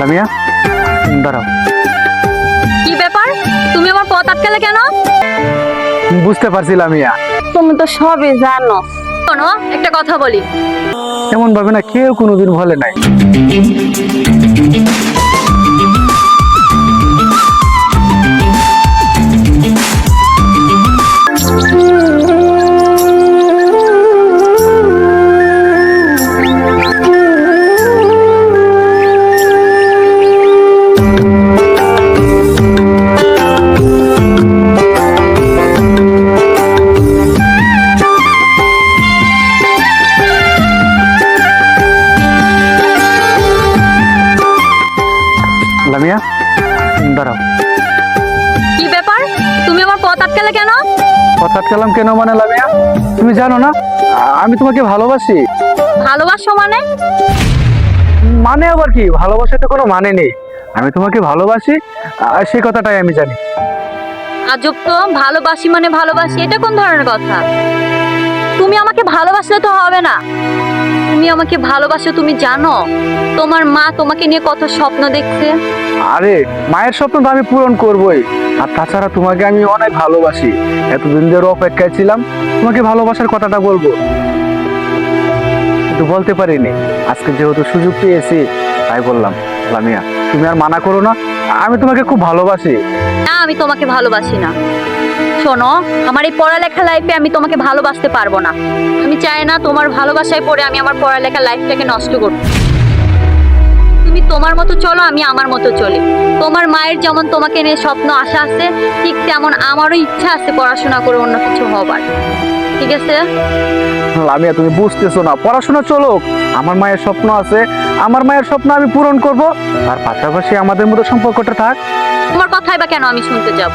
লামিয়া দাঁড়াও। কি ব্যাপার? তুমি আমার পথ আটকালে কেন? বুঝতে পারছি লামিয়া তুমি তো সবই জানো। শোনো একটা কথা বলি। এমন ভাবে না কেউ কোনোদিন বলে নাই। আটকালে কেন? হঠাৎ কালাম কেন মানে লামিয়া? তুমি জানো না? আমি তোমাকে ভালোবাসি। ভালোবাসো মানে? মানে আবার কি? ভালোবাসাতে কোনো মানে নেই। আমি তোমাকে ভালোবাসি আর সেই কথাটাই আমি জানি। আজব তো ভালোবাসি মানে ভালোবাসি। এটা কোন ধরনের কথা? তুমি আমাকে ভালোবাসলে তো হবে না। তুমি আমাকে ভালোবাসো তুমি জানো? তোমার মা তোমাকে নিয়ে কত স্বপ্ন দেখছে। আরে মায়ের স্বপ্ন তো আমি পূরণ করবই। আর তাছাড়া তোমাকে আমি অনেক ভালোবাসি। এতদিন ধরে অপেক্ষায় ছিলাম তোমাকে ভালোবাসার কথাটা বলব। কিন্তু বলতে পারিনি। আজকে যেহেতু সুযোগ পেয়েছি তাই বললাম লামিয়া তুমি আর মানা করো না। আমি তোমাকে খুব ভালোবাসি। না আমি তোমাকে ভালোবাসি না। শোনো, আমার এই পড়ালেখা লাইফে আমি তোমাকে ভালোবাসতে পারব না। আমি চাই না তোমার ভালোবাসায় পড়ে আমি আমার পড়ালেখা লাইফটাকে নষ্ট করব। তুমি তোমার মতো চলো, আমি আমার মতো চলি। তোমার মায়ের যেমন তোমাকে নিয়ে স্বপ্ন, আশা আছে, ঠিক তেমন আমারও ইচ্ছা আছে পড়াশোনা করে অন্য কিছু হবার। ঠিক আছে? লামিয়া তুমি বুঝতেছো না। পড়াশোনা চলো আমার মায়ের স্বপ্ন আছে। আমার মায়ের স্বপ্ন আমি পূরণ করব। তার পাশাপাশি আমাদের মধ্যে সম্পর্কটা থাক। তোমার কথাই বা কেন আমি শুনতে যাব?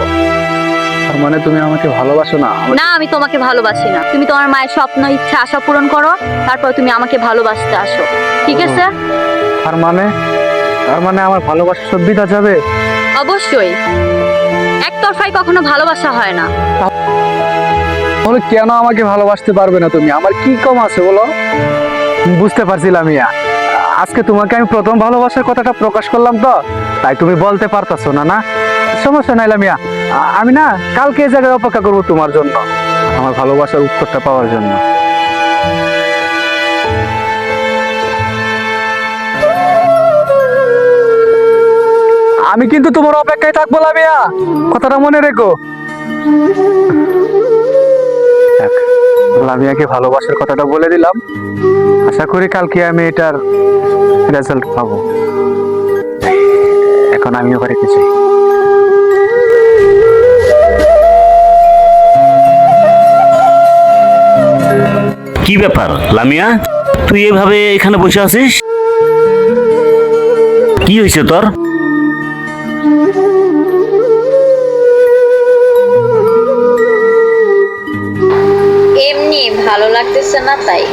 তার মানে তুমি আমাকে ভালোবাসো না? না আমি তোমাকে ভালোবাসি না। তুমি তোমার মায়ের স্বপ্ন ইচ্ছা আশা পূরণ করো। তারপর তুমি আমাকে ভালোবাসতে আসো। ঠিক আছে? তার মানে? তার মানে আমার ভালোবাসা সব বিধা যাবে? অবশ্যই। একতরফাই কখনো ভালোবাসা হয় না। তাহলে কেন আমাকে ভালোবাসতে পারবে না তুমি? আমার কি কম আছে বলো? বুঝতে পারছিলাম ইয়া আজকে তোমাকে আমি প্রথম ভালোবাসার কথাটা প্রকাশ করলাম তো, তাই তুমি বলতে পারতাছো না না? সমস্যা নাই লামিয়া আমি না, কালকে এই জায়গায় অপেক্ষা করব তোমার জন্য, আমার ভালোবাসার উত্তরটা পাওয়ার জন্য। আমি কিন্তু তোমার অপেক্ষায় থাকব লামিয়া কথাটা মনে রেখো। লামিয়াকে ভালোবাসার কথাটা বলে দিলাম। আশা করি কালকে আমি এটার রেজাল্ট পাবো। এখন আমিও বাড়িতে চাই কি ব্যাপার, লামিয়া? তুই এভাবে এখানে বসে আছিস? কি হয়েছে তোর? এমনি ভালো লাগতেছে না তাই।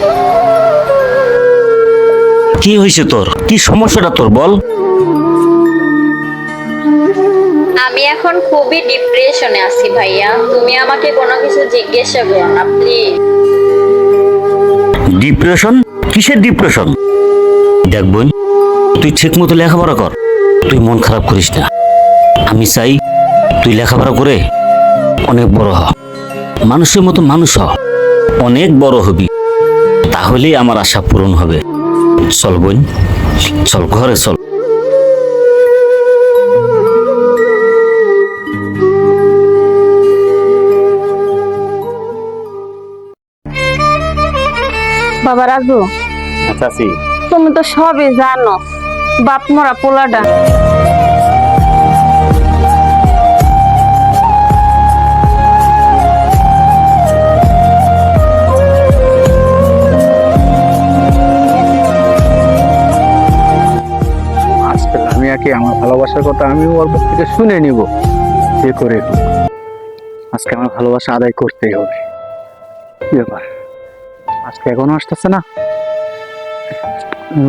কি হয়েছে তোর? কি সমস্যাটা তোর বল? আমি এখন খুবই ডিপ্রেশনে আছি ভাইয়া। তুমি আমাকে কোনো কিছু জিজ্ঞাসা করো না প্লিজ ডিপ্রেশন কিসের ডিপ্রেশন দেখ বোন তুই ঠিক মতো লেখাপড়া কর। তুই মন খারাপ করিস না। আমি চাই তুই লেখাপড়া করে অনেক বড় হ। মানুষের মতো মানুষ হ। অনেক বড় হবি। তাহলেই আমার আশা পূরণ হবে। চল বোন চল ঘরে চল। বাবা রাজু আচ্ছা তুমি তো সবই জানো বাপ মরা পোলাটা ভালোবাসার কথা আমি ওর মুখ থেকে শুনে নিব। যে করে হোক। আজকে আমার ভালোবাসা আদায় করতেই হবে। কি ব্যাপার? আজকে এখনও আসতেছে না?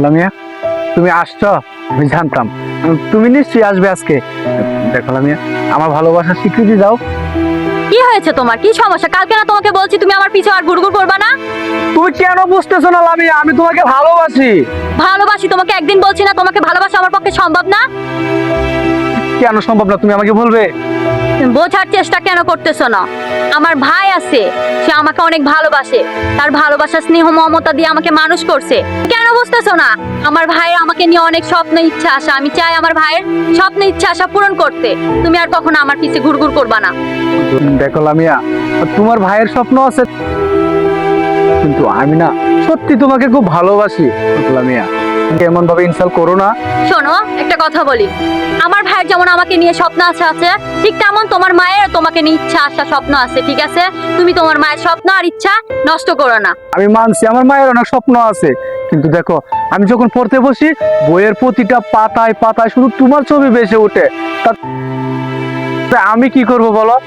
লামিয়া তুমি আসছো? আমি জানতাম। তুমি নিশ্চয়ই আসবে আজকে। দেখো লামিয়া আমার ভালোবাসার স্বীকৃতি দাও। কি হয়েছে তোমার? কি সমস্যা? কালকে না তোমাকে বলছি তুমি আমার পিছে আর গুড়গুড় করবা না? তুমি কেন বুঝতেছো না লামিয়া আমি তোমাকে ভালোবাসি। ভালোবাসি তোমাকে একদিন বলছি না তোমাকে ভালোবাসা আমার পক্ষে সম্ভব না? কেন সম্ভব না? তুমি আমাকে বলবে। বোঝার চেষ্টা কেন করতেছো না? আমার ভাই আছে সে আমাকে অনেক ভালোবাসে। তার ভালোবাসা স্নেহ মমতা দিয়ে আমাকে মানুষ করছে। কেন বুঝতেছো না? আমার ভাইয়ের আমাকে নিয়ে অনেক স্বপ্ন ইচ্ছা আশা আমি চাই আমার ভাইয়ের স্বপ্ন ইচ্ছা আশা পূরণ করতে। তুমি আর কখনো আমার পিছে ঘুরঘুর করবা না। দেখো লামিয়া তোমার ভাইয়ের স্বপ্ন আছে। কিন্তু আমি না সত্যি তোমাকে খুব ভালোবাসি লামিয়া। এমন ভাবে ইনসাল করো না। শোনো একটা কথা বলি। আমার ভাইয়ের যেমন আমাকে নিয়ে স্বপ্ন আছে আছে ঠিক তেমন তোমার মায়ের তোমাকে নিয়ে ইচ্ছা আশা স্বপ্ন আছে ঠিক আছে? তুমি তোমার মায়ের স্বপ্ন আর ইচ্ছা নষ্ট করো না। আমি মানছি আমার মায়ের অনেক স্বপ্ন আছে। কিন্তু দেখো আমি যখন পড়তে বসি বইয়ের প্রতিটা পাতায় পাতায় শুধু তোমার ছবি বেসে ওঠে। তা- আমি কি করব বলো?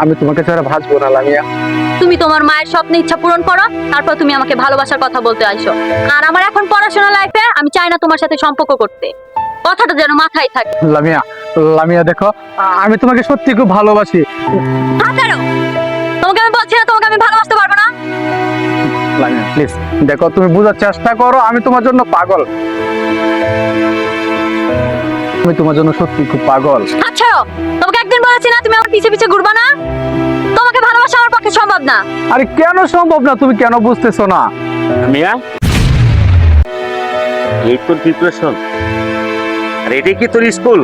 আমি তোমাকে ছাড়া ভাসবো না লামিয়া। তুমি তোমার মায়ের স্বপ্ন ইচ্ছা পূরণ করো তারপর তুমি আমাকে ভালোবাসার কথা বলতে আসো আর আমার এখন পড়াশোনা লাইফে আমি চাই না তোমার সাথে সম্পর্ক করতে। কথাটা যেন মাথায় থাকে। লামিয়া লামিয়া দেখো আমি তোমাকে সত্যি খুব ভালোবাসি। হাতারো তোমাকে আমি বলছি না তোমাকে আমি ভালোবাসতে পারব না। লামিয়া প্লিজ দেখো তুমি বোঝার চেষ্টা করো আমি তোমার জন্য পাগল। আমি তোমার জন্য সত্যি খুব পাগল। ছাড়ো তোমাকে একদিন বলেছি না তুমি আমার পিছে পিছে ঘুরবা না? তোমাকে ভালোবাসা আমার পক্ষে সম্ভব না। আরে কেন সম্ভব না? তুমি কেন বুঝতেছো না? মিয়া এই তোর ডিপ্রেশন আর এটাই কি তোর স্কুল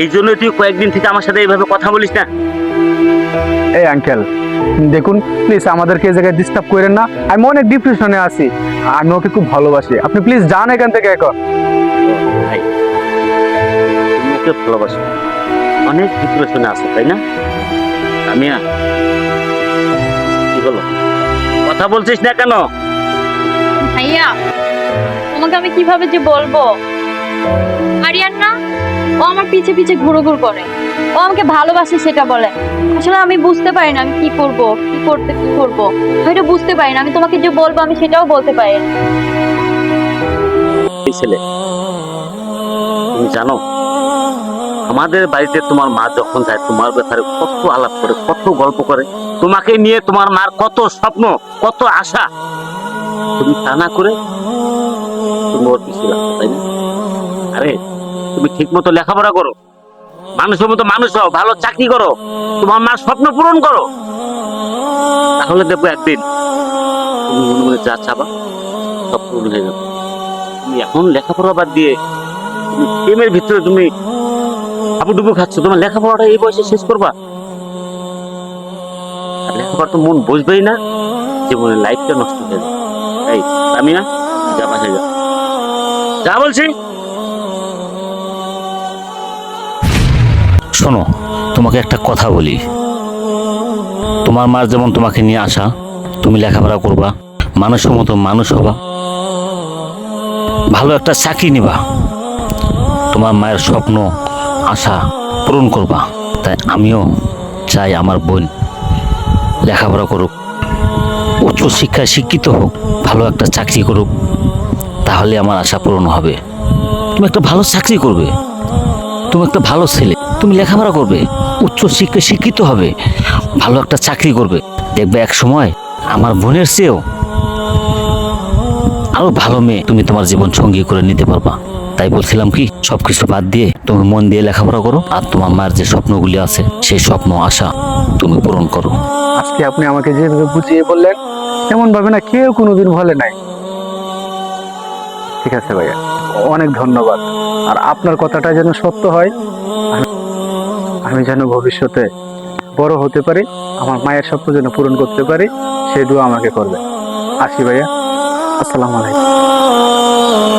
এই জন্য তুই কয়েকদিন থেকে আমার সাথে এইভাবে কথা বলিস না। এই আঙ্কেল দেখুন প্লিজ আমাদেরকে এই জায়গায় ডিস্টার্ব করেন না। আমি অনেক ডিপ্রেশনে আছি। আমি ওকে খুব ভালোবাসি। আপনি প্লিজ যান এখান থেকে এখন। ভাই তুমি ওকে ভালোবাসো। অনেক ডিপ্রেশনে আছো তাই না? আমিয়া কি বলো? কথা বলছিস না কেন? ভাইয়া তোমাকে আমি কীভাবে যে বলব? আরিয়ান না ও আমার পিছে পিছে ঘুরো ঘুর করে। ও আমাকে ভালোবাসে সেটা বলে। আসলে আমি বুঝতে পারি না আমি কি করব কি করতে কি করব। আমি এটা বুঝতে পারি না আমি তোমাকে যে বলব আমি সেটাও বলতে পারি। ছেলে তুমি জানো, আমাদের বাড়িতে তোমার মা যখন যায়, তোমার ব্যাপারে কত আলাপ করে, কত গল্প করে, তোমাকে নিয়ে তোমার মার কত স্বপ্ন, কত আশা। তুমি তা না করে আরে, তুমি ঠিক মতো লেখাপড়া করো, মানুষের মতো মানুষ হও, ভালো চাকরি করো, তোমার মার স্বপ্ন পূরণ করো। তাহলে দেখব একদিন তুমি মনে মনে যা চাবা, সব পূরণ হয়ে যাবে। তুমি এখন লেখাপড়া বাদ দিয়ে প্রেমের ভিতরে তুমি হাবুডুবু খাচ্ছ, তোমার লেখাপড়াটা এই বয়সে শেষ করবা? লেখাপড়া তো মন বুঝবেই না, জীবনের লাইফটা নষ্ট হয়ে এই আমি না যা বাসায় যা। যা বলছি। শোনো, তোমাকে একটা কথা বলি। তোমার মার যেমন তোমাকে নিয়ে আসা, তুমি লেখাপড়া করবা, মানুষের মতো মানুষ হবা। ভালো একটা চাকরি নিবা। তোমার মায়ের স্বপ্ন, আশা পূরণ করবা। তাই আমিও চাই আমার বোন লেখাপড়া করুক, উচ্চ শিক্ষায় শিক্ষিত হোক, ভালো একটা চাকরি করুক, তাহলে আমার আশা পূরণ হবে। তুমি একটা ভালো চাকরি করবে, তুমি একটা ভালো ছেলে, তুমি লেখাপড়া করবে, উচ্চ শিক্ষায় শিক্ষিত হবে, ভালো একটা চাকরি করবে। দেখবে এক সময় আমার বোনের চেয়েও আরও ভালো মেয়ে তুমি তোমার জীবন সঙ্গী করে নিতে পারবা। তাই বলছিলাম কি, সবকিছু বাদ দিয়ে তুমি মন দিয়ে লেখাপড়া করো আর তোমার মায়ের যে স্বপ্নগুলি আছে সেই স্বপ্ন, আশা তুমি পূরণ করো। আজকে আপনি আমাকে যেভাবে বুঝিয়ে বললেন এমন ভাবে না কেউ কোনোদিন বলে নাই। ঠিক আছে ভাইয়া, অনেক ধন্যবাদ। আর আপনার কথাটা যেন সত্য হয়, আমি- যেন ভবিষ্যতে বড় হতে পারি, আমার মায়ের স্বপ্ন যেন পূরণ করতে পারি সেই দোয়া আমাকে করবে আসি ভাইয়া। আসসালামু আলাইকুম।